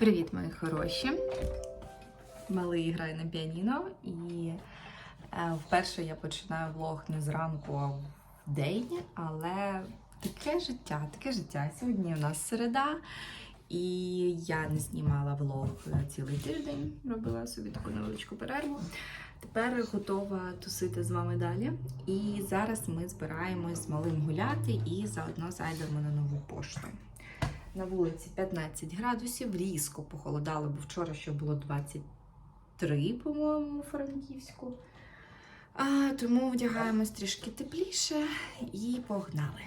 Привіт, мої хороші! Малий грає на піаніно, і е, вперше я починаю влог не зранку, а в день, але таке життя, таке життя. Сьогодні у нас середа, і я не знімала влог цілий тиждень, робила собі таку невеличку перерву. Тепер готова тусити з вами далі. І зараз ми збираємось з малим гуляти і заодно зайдемо на нову пошту. На вулиці 15 градусів, різко похолодало, бо вчора ще було 23, по-моєму, у Франківську. А, тому вдягаємось трішки тепліше і погнали.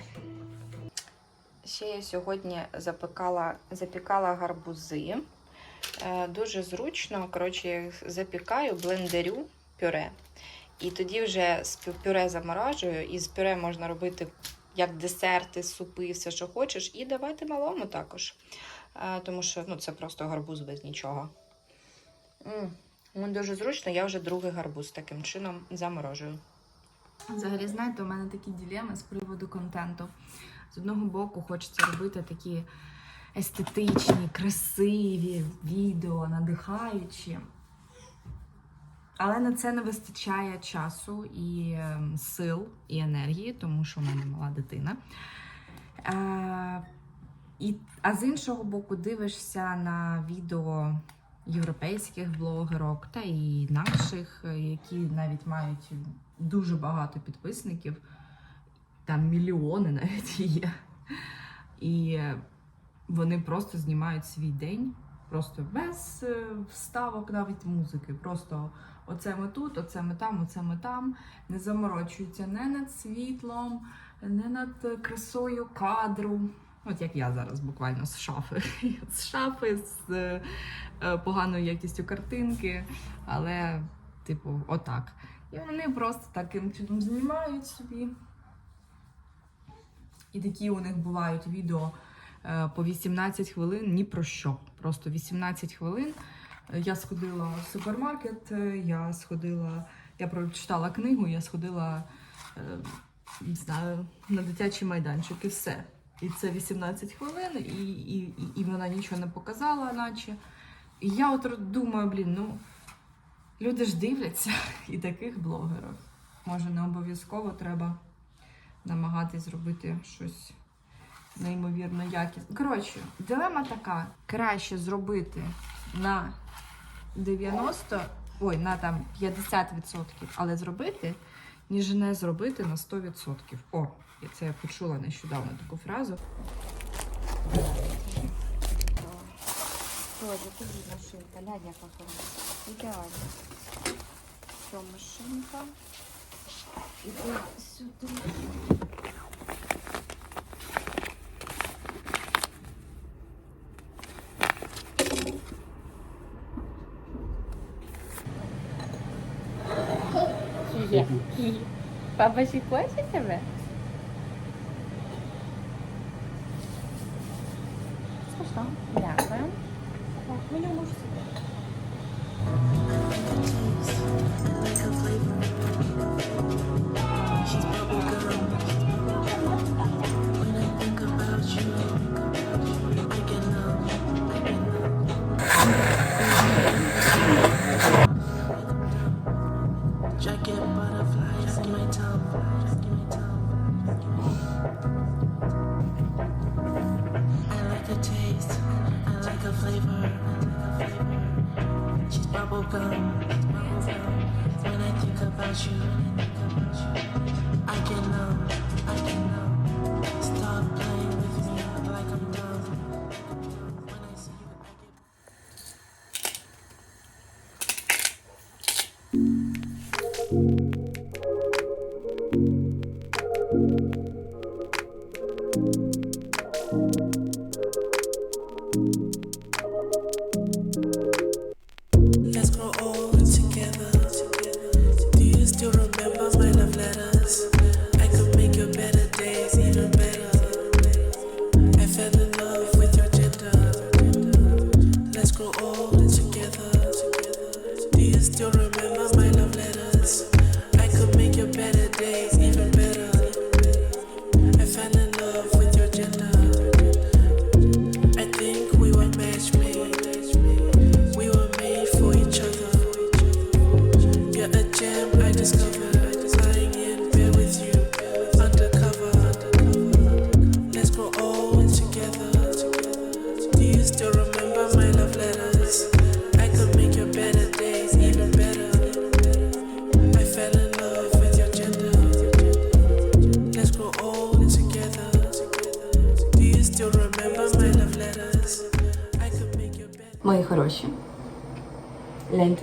Ще я сьогодні запекала, запікала гарбузи. Е, дуже зручно. Коротше, я запікаю, блендерю пюре. І тоді вже пюре заморажую, і з пюре можна робити як десерти, супи, все, що хочеш, і давати малому також. Е, тому що ну, це просто гарбуз без нічого. М, Ну, дуже зручно, я вже другий гарбуз таким чином заморожую. Взагалі, знаєте, у мене такі ділеми з приводу контенту. З одного боку, хочеться робити такі естетичні, красиві відео, надихаючі. Але на це не вистачає часу і ем, сил, і енергії, тому що в мене мала дитина. Е, і, а з іншого боку, дивишся на відео європейських блогерок та і наших, які навіть мають дуже багато підписників, там мільйони навіть є. І е, вони просто знімають свій день, просто без е, вставок навіть музики. Просто оце ми тут, оце ми там, оце ми там. Не заморочуються не над світлом, не над красою кадру. От як я зараз буквально з шафи. З шафи, з е, е, поганою якістю картинки, але, типу, отак. І вони просто таким чином знімають собі. І такі у них бувають відео по 18 хвилин ні про що. Просто 18 хвилин. Е, Я сходила в супермаркет, е, я сходила, я прочитала книгу, я сходила е, не знаю, на дитячий майданчик і все. І це 18 хвилин, і, і- і вона нічого не показала, наче. І я от думаю, блін, ну люди ж дивляться і таких блогерів. Може, не обов'язково треба намагатись зробити щось неймовірно якісне. Коротше, дилема така: краще зробити на 90, ой, на там 50%, але зробити, ніж не зробити на 100%. О, і це я почула нещодавно таку фразу. Тоже тобі машинка, глянь, яка хороша. Ідеально. Що машинка? Іди сюди. पापाशी कोण शिकवे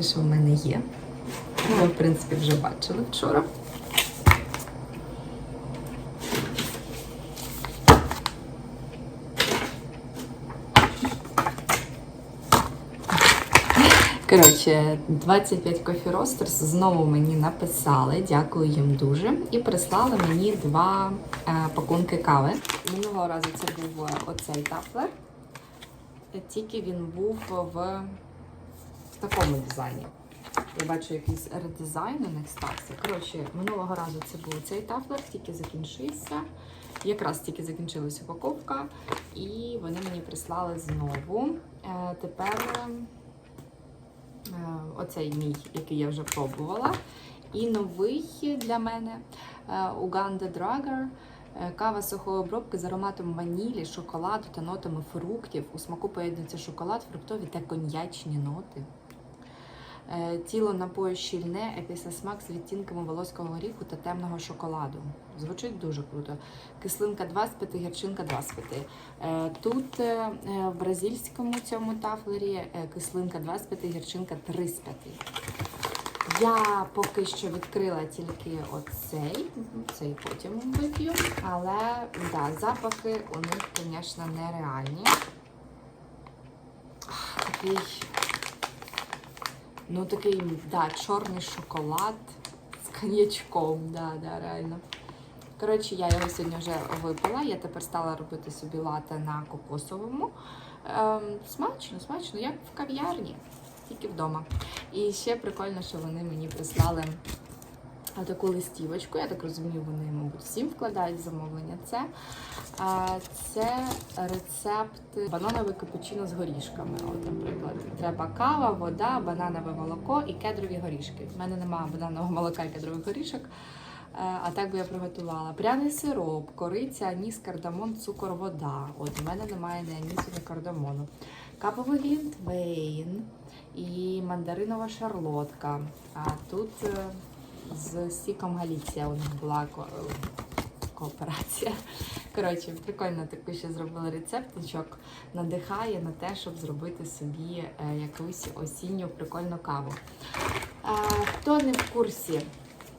Гляньте, що в мене є. Ви, в принципі, вже бачили вчора. Коротше, 25 Coffee Roasters знову мені написали, дякую їм дуже, і прислали мені два е, пакунки кави. Минулого разу це був е, оцей тафлер, тільки він був в, такому дизайні. Я бачу якийсь редизайн у них стався. Коротше, минулого разу це був цей тафлер, тільки закінчився. Якраз тільки закінчилася упаковка, і вони мені прислали знову. Е, тепер. е, Е, Оцей мій, який я вже пробувала. І новий для мене Уганда Драгер. Кава сухої обробки з ароматом ванілі, шоколаду та нотами фруктів. У смаку поєднується шоколад, фруктові та коньячні ноти. Е, Тіло напою щільне, а післясмак з відтінками волоського горіху та темного шоколаду. Звучить дуже круто. Кислинка 2 з 5, гірчинка 2 з 5. Е, Тут е, в бразильському цьому тафлері кислинка 2 з 5, гірчинка 3 з 5. Я поки що відкрила тільки оцей, цей потім вип'ю, але да, запахи у них, звісно, нереальні. Такий Ну, такий, да, чорний шоколад з коньячком, да, да, реально. Коротше, я його сьогодні вже випила. Я тепер стала робити собі лате на кокосовому. Ем, смачно, смачно, як в кав'ярні, тільки вдома. І ще прикольно, що вони мені прислали таку листівочку. Я так розумію, вони, мабуть, всім вкладають замовлення. Це, це рецепт бананове капучино з горішками. От, наприклад, треба кава, вода, бананове молоко і кедрові горішки. У мене немає бананового молока і кедрових горішок. Е, А так би я приготувала пряний сироп, кориця, аніс, кардамон, цукор, вода. От у мене немає ні анісу, ні кардамону. Каповий глінтвейн і мандаринова шарлотка. А тут е, з Сіком Галіція у них була ко- е, кооперація. Коротше, прикольно таку ще зробили рецептичок. Надихає на те, щоб зробити собі е, якусь осінню прикольну каву. Е, Хто не в курсі,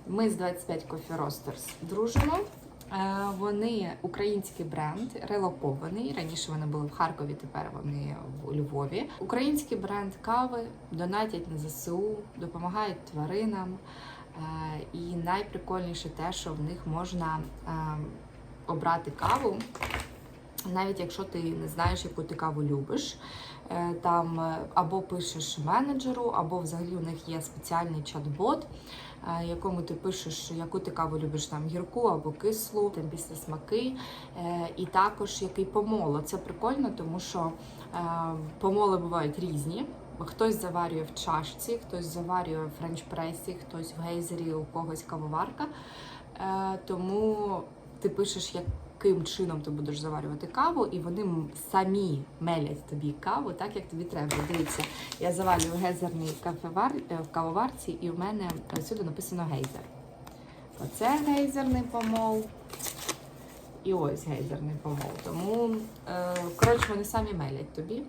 ми з 25 Coffee Roasters дружимо. Вони український бренд, релокований. Раніше вони були в Харкові, тепер вони в Львові. Український бренд кави донатять на ЗСУ, допомагають тваринам. Е, І найприкольніше те, що в них можна е, обрати каву, навіть якщо ти не знаєш, яку ти каву любиш. Е, Там або пишеш менеджеру, або взагалі у них є спеціальний чат-бот, якому ти пишеш, яку ти каву любиш там гірку або кислу, там після смаки, і також який помоло. Це прикольно, тому що помоли бувають різні. Хтось заварює в чашці, хтось заварює в френч-пресі, хтось в гейзері, у когось кавоварка. Е, тому ти пишеш, яким чином ти будеш заварювати каву, і вони самі мелять тобі каву, так як тобі треба. Дивіться, я заварюю гейзерний кафевар, е, в кавоварці, і в мене всюди написано гейзер. Оце гейзерний помол. І ось гейзерний помол. Тому, е, коротше, вони самі мелять тобі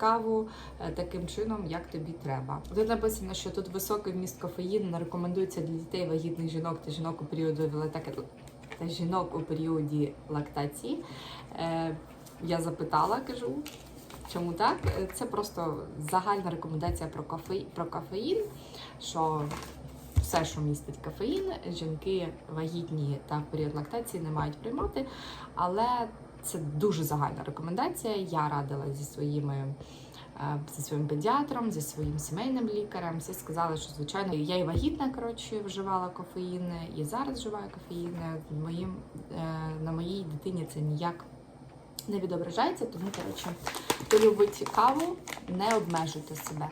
каву е, таким чином, як тобі треба. Тут написано, що тут високий вміст кофеїну рекомендується для дітей, вагітних жінок та жінок у лактаки- та жінок у періоді лактації. Е, я запитала, кажу. Чому так? Е, Це просто загальна рекомендація про кофеїн, про кофеїн, що все, що містить кофеїн, жінки вагітні та період лактації не мають приймати. Але це дуже загальна рекомендація. Я радила зі своїми. е, Зі своїм педіатром, зі своїм сімейним лікарем, всі сказали, що звичайно я і вагітна коротше вживала кофеїн, і зараз вживаю кофеїн. Моїм е, на моїй дитині це ніяк не відображається, тому коротше, хто любить каву, не обмежуйте себе.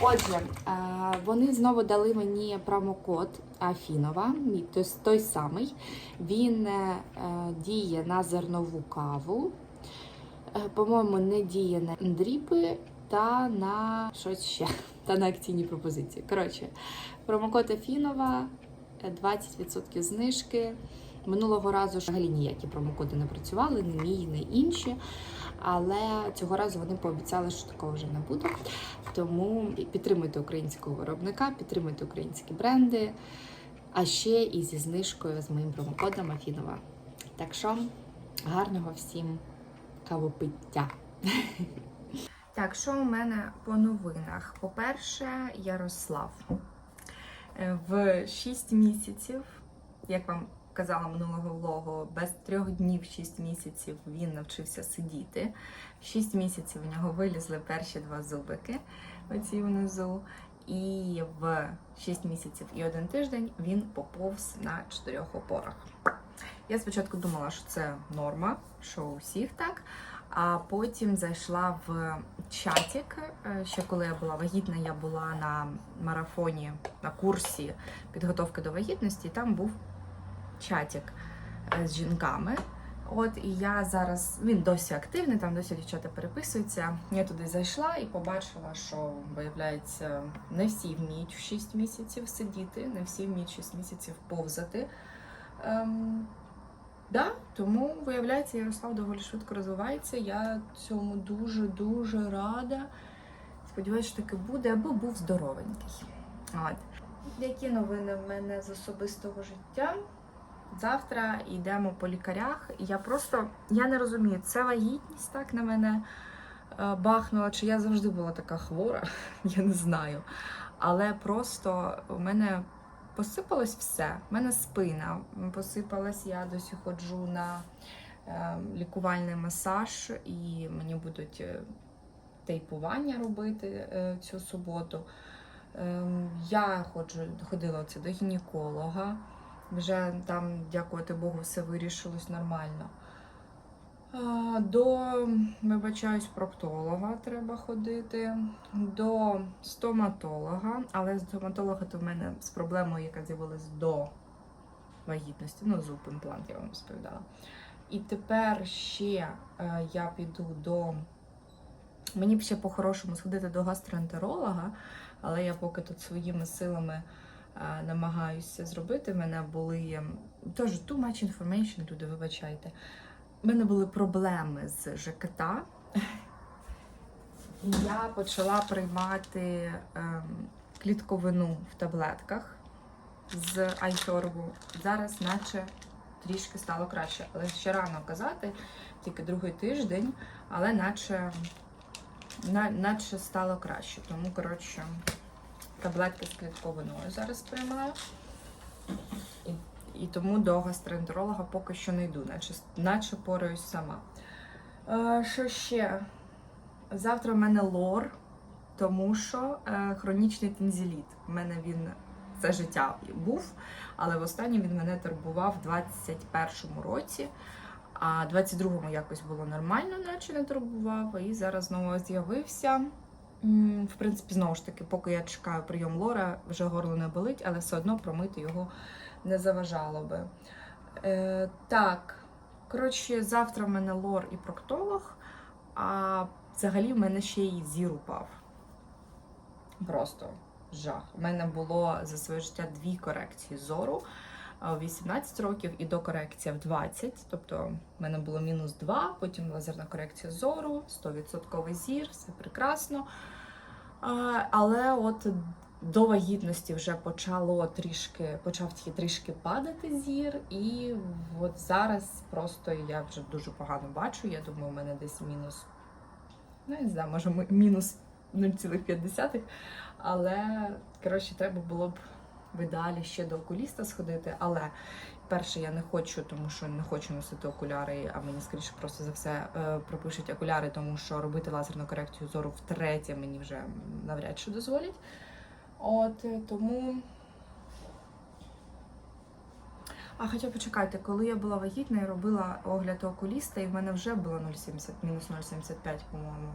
Отже, е, вони знову дали мені промокод Афінова, той, самий. Він е, діє на зернову каву. Е, По-моєму, не діє на дріпи та на щось ще, та на акційні пропозиції. Коротше, промокод Афінова, е, 20% знижки. Минулого разу взагалі ніякі промокоди не працювали, не мій, не інші. Але цього разу вони пообіцяли, що такого вже не буде. Тому підтримуйте українського виробника, підтримуйте українські бренди, а ще і зі знижкою з моїм промокодом Афінова. Так що гарного всім кавопиття! Так, що у мене по новинах? По-перше, Ярослав Е, в 6 місяців, як вам казала минулого влогу, без трьох днів 6 місяців він навчився сидіти. В 6 місяців у нього вилізли перші два зубики, оці внизу. І в 6 місяців і один тиждень він поповз на чотирьох опорах. Я спочатку думала, що це норма, що у всіх так. А потім зайшла в чатик. Е, Ще коли я була вагітна, я була на марафоні на курсі підготовки до вагітності. і Там був чатик е, з жінками. От і я зараз він досі активний, там досі дівчата переписуються. Я туди зайшла і побачила, що виявляється, не всі вміють в 6 місяців сидіти, не всі вміють 6 місяців повзати. Ем, Да, тому виявляється, Ярослав доволі швидко розвивається. Я цьому дуже дуже рада. Сподіваюся, що таки буде, аби був здоровенький. От. Які новини в мене з особистого життя? Завтра йдемо по лікарях. Я просто я не розумію, це вагітність так на мене е, бахнула, чи я завжди була така хвора, я не знаю. Але просто у мене посипалось все. У мене спина посипалась, я досі ходжу на е, лікувальний масаж, і мені будуть е, тейпування робити цю суботу. Е, я ходжу, ходила оце до гінеколога. Вже там, дякувати Богу, все вирішилось нормально. До, вибачаюсь, проктолога треба ходити, до стоматолога, але стоматолога то в мене з проблемою, яка з'явилась до вагітності, ну, зуб імплант, я вам розповідала. І тепер ще е, я піду до. Мені б ще по-хорошому сходити до гастроентеролога, але я поки тут своїми силами намагаюся зробити. В мене були ем, теж too much information, люди, вибачайте. У мене були проблеми з ЖКТ. І я почала приймати ем, клітковину в таблетках з айсорбу. Зараз, наче трішки стало краще. Але ще рано казати, тільки другий тиждень, але наче, на, наче стало краще. Тому, коротше, таблетки з клітковиною зараз приймаю. І і тому до гастроентеролога поки що не йду, наче, наче пораюсь сама. Е, що ще? Завтра в мене лор, тому що е, хронічний тензіліт. У мене він це життя був, але востаннє він мене турбував в 21-му році, а 22-му якось було нормально, наче не турбував, і зараз знову з'явився. В принципі, знову ж таки, поки я чекаю прийом лора, вже горло не болить, але все одно промити його не заважало би. Е, так, коротше, завтра в мене лор і проктолог, а взагалі в мене ще й зір упав. Просто жах. У мене було за своє життя дві корекції зору у 18 років і докорекція в 20. Тобто в мене було мінус 2, потім лазерна корекція зору, 100% зір, все прекрасно. Але от до вагітності вже почало трішки, почав трішки падати зір, і от зараз просто я вже дуже погано бачу. Я думаю, у мене десь мінус, ну, я не знаю, може мінус 0,5. Але коротше, треба було б в ідеалі ще до окуліста сходити. Але перше, я не хочу, тому що не хочу носити окуляри, а мені скоріше просто за все е, пропишуть окуляри, тому що робити лазерну корекцію зору втретє мені вже навряд чи дозволять. От е, тому. А хоча почекайте, коли я була вагітна, я робила огляд окуліста, і в мене вже було 0,70, мінус 0,75, по-моєму.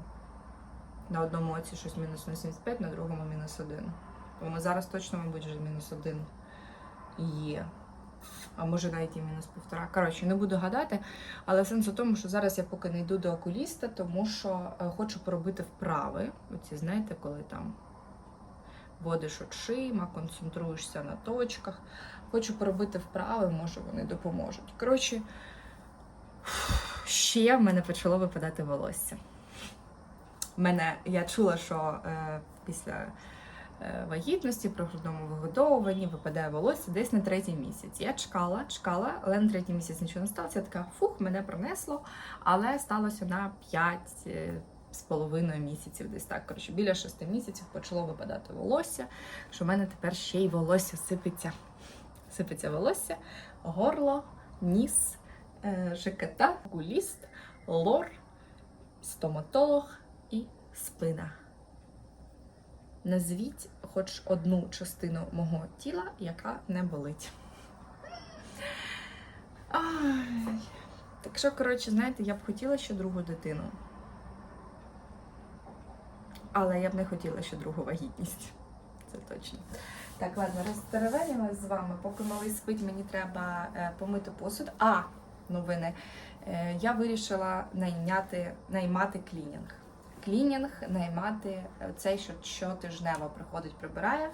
На одному оці щось мінус 0,75, на другому мінус 1. Тому зараз точно, мабуть, вже мінус 1 є. А може навіть і мінус півтора. Коротше, не буду гадати. Але сенс у тому, що зараз я поки не йду до окуліста, тому що е, хочу поробити вправи. Оці, знаєте, коли там водиш очима, концентруєшся на точках. Хочу поробити вправи, може вони допоможуть. Коротше, Ще в мене почало випадати волосся. Мене, я чула, що е, після вагітності, при грудному вигодовуванні випадає волосся десь на третій місяць. Я чекала, чекала, але на третій місяць нічого не сталося. Я така фух, мене пронесло, але сталося на 5 е, з половиною місяців, десь так. Коротше, біля 6 місяців почало випадати волосся, що в мене тепер ще й волосся сипеться. Сипеться волосся, горло, ніс, е, ЖКТ, окуліст, лор, стоматолог і спина. Назвіть хоч одну частину мого тіла, яка не болить. Ай. Так що, коротше, знаєте, я б хотіла ще другу дитину. Але я б не хотіла ще другу вагітність. Це точно. Так, ладно, розтеревенілась з вами. Поки малий спить, мені треба е, помити посуд. А, новини. Е, я вирішила найняти, наймати клінінг. Клінінг наймати цей, що щотижнево приходить, прибирає,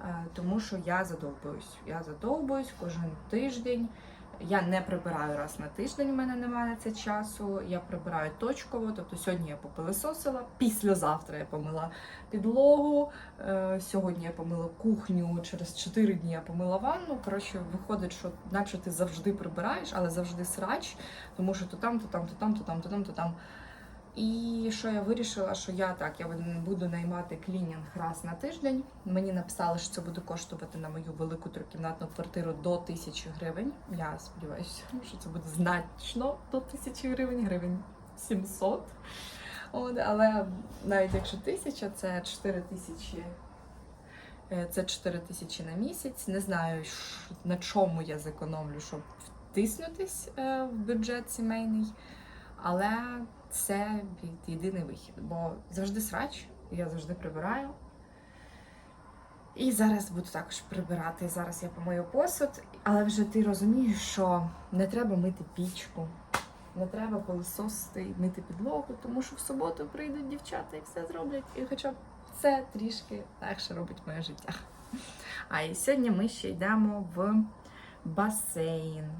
е, тому що я задовбуюсь. Я задовбуюсь кожен тиждень. Я не прибираю раз на тиждень, у мене немає це часу. Я прибираю точково. Тобто сьогодні я попилисосила, післязавтра я помила підлогу. е, Сьогодні я помила кухню, через 4 дні я помила ванну. Коротше, виходить, що наче ти завжди прибираєш, але завжди срач, тому що то там, то там, то там, то там, то там, то там. І що я вирішила, що я так, я буду наймати клінінг раз на тиждень. Мені написали, що це буде коштувати на мою велику трикімнатну квартиру до тисячі гривень. Я сподіваюся, що це буде значно до тисячі гривень, гривень 700. От, але навіть якщо тисяча, це 4 тисячі. е, Це 4 тисячі на місяць. Не знаю, на чому я зекономлю, щоб втиснутись е, в бюджет сімейний. Але це єдиний вихід, бо завжди срач, я завжди прибираю. І зараз буду також прибирати. Зараз я помию посуд, але вже ти розумієш, що не треба мити пічку, не треба пилососити мити підлогу, тому що в суботу прийдуть дівчата і все зроблять. І хоча б це трішки легше робить моє життя. А і сьогодні ми ще йдемо в басейн.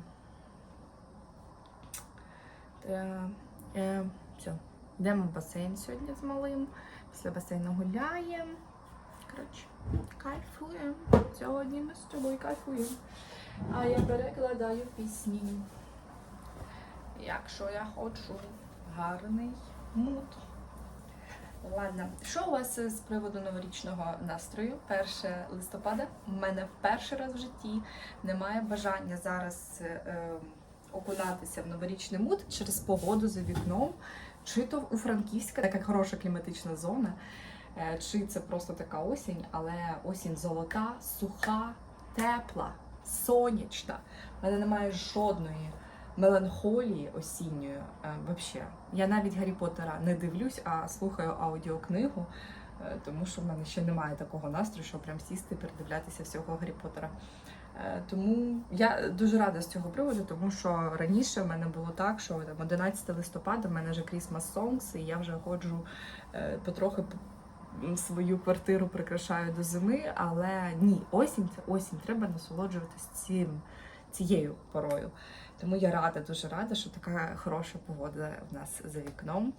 Е, е, все, йдемо в басейн сьогодні з малим. Після басейну гуляємо. Коротше, кайфуємо. Сьогодні ми з тобою кайфуємо. А я перекладаю пісні. Якщо я хочу гарний мут. Ладно, що у вас з приводу новорічного настрою? 1 листопада. У мене в перший раз в житті немає бажання зараз е, окунатися в новорічний мут через погоду за вікном, чи то у Франківська така хороша кліматична зона, е, чи це просто така осінь, але осінь золота, суха, тепла, сонячна. У мене немає жодної меланхолії осінньої. е, Вообще. Я навіть Гаррі Поттера не дивлюсь, а слухаю аудіокнигу. е, Тому що в мене ще немає такого настрою, щоб прям сісти і передивлятися всього Гаррі Поттера. Е, Тому я дуже рада з цього приводу, тому що раніше в мене було так, що там 11 листопада в мене вже Christmas Songs, і я вже ходжу е, потрохи свою квартиру прикрашаю до зими. Але ні, осінь це осінь. Треба насолоджуватись цим, цією порою. Тому я рада, дуже рада, що така хороша погода в нас за вікном.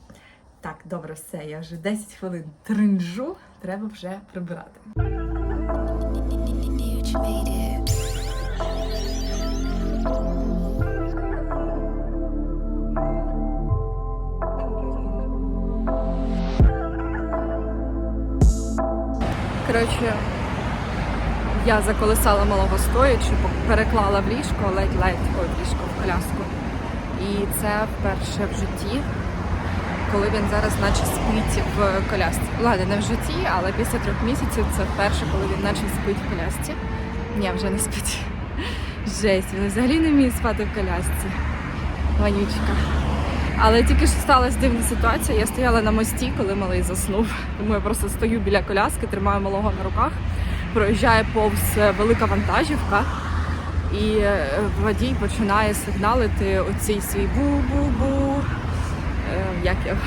Так, добре, все. Я вже 10 хвилин тринжу, треба вже прибирати. Коротше, я заколисала малого стоячи, переклала в ліжко, ледь-ледь ой, в ліжко в коляску. І це вперше в житті, коли він зараз наче спить в колясці. Ладно, не в житті, але після трьох місяців це вперше, коли він наче спить в колясці. Ні, вже не спить. Жесть, він взагалі не вміє спати в колясці. Ванючка. Але тільки що сталася дивна ситуація. Я стояла на мості, коли малий заснув. Тому я просто стою біля коляски, тримаю малого на руках. Проїжджає повз е, велика вантажівка, і е, водій починає сигналити оцій свій бу-бу-бу. Е, Як я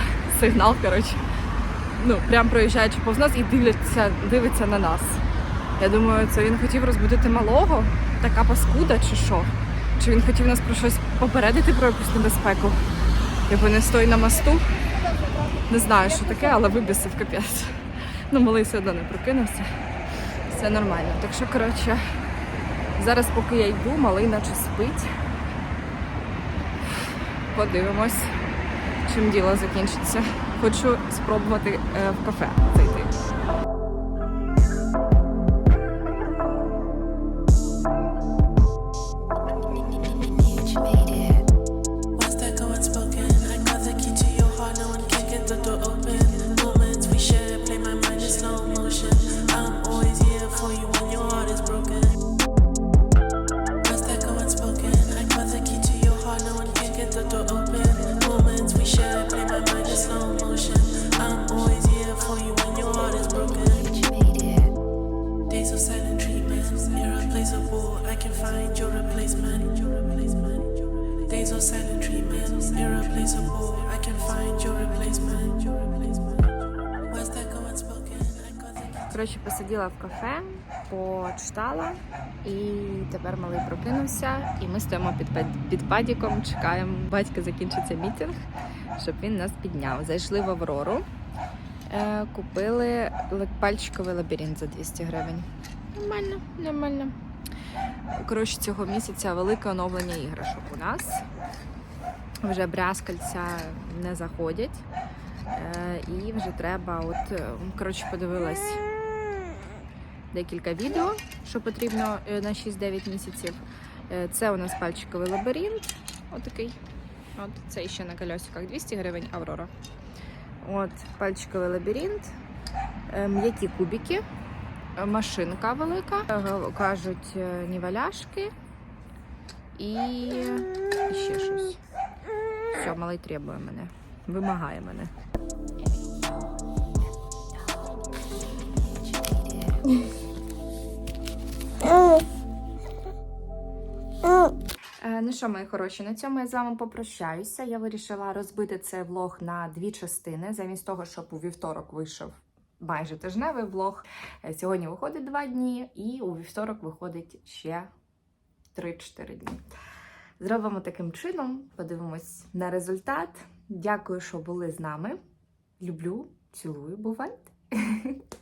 сигнал, коротше. Ну, прям проїжджаючи повз нас і дивляться, дивиться на нас. Я думаю, це він хотів розбудити малого, така паскуда чи що? Чи він хотів нас про щось попередити про якусь небезпеку? Типу не стой на мосту. Не знаю, що таке, але вибісив капець. Ну, малий все одно не прокинувся. Все нормально. Так що, коротше, зараз, поки я йду, малий наче спить. Подивимось, чим діло закінчиться. Хочу спробувати е, в кафе зайти. Кафе, почитала, і тепер малий прокинувся, і ми стоїмо під, під падіком, чекаємо, батька закінчиться мітинг, щоб він нас підняв. Зайшли в Аврору, е, купили пальчиковий лабіринт за 200 гривень. Нормально, нормально. Коротше, цього місяця велике оновлення іграшок у нас. Вже брязкальця не заходять. Е, і вже треба, от е, коротше, подивилась декілька відео, що потрібно е, на 6-9 місяців. Е, Це у нас пальчиковий лабіринт. Отакий. От це ще на кольосиках 200 гривень Аврора. От пальчиковий лабіринт, е, м'які кубики, машинка велика, кажуть ніваляшки і ще щось. Все, малий требує мене, вимагає мене. Ну що, мої хороші, на цьому я з вами попрощаюся. Я вирішила розбити цей влог на дві частини, замість того, щоб у вівторок вийшов майже тижневий влог. Е, Сьогодні виходить два дні, і у вівторок виходить ще 3-4 дні. Зробимо таким чином, подивимось на результат. Дякую, що були з нами. Люблю, цілую, бувайте!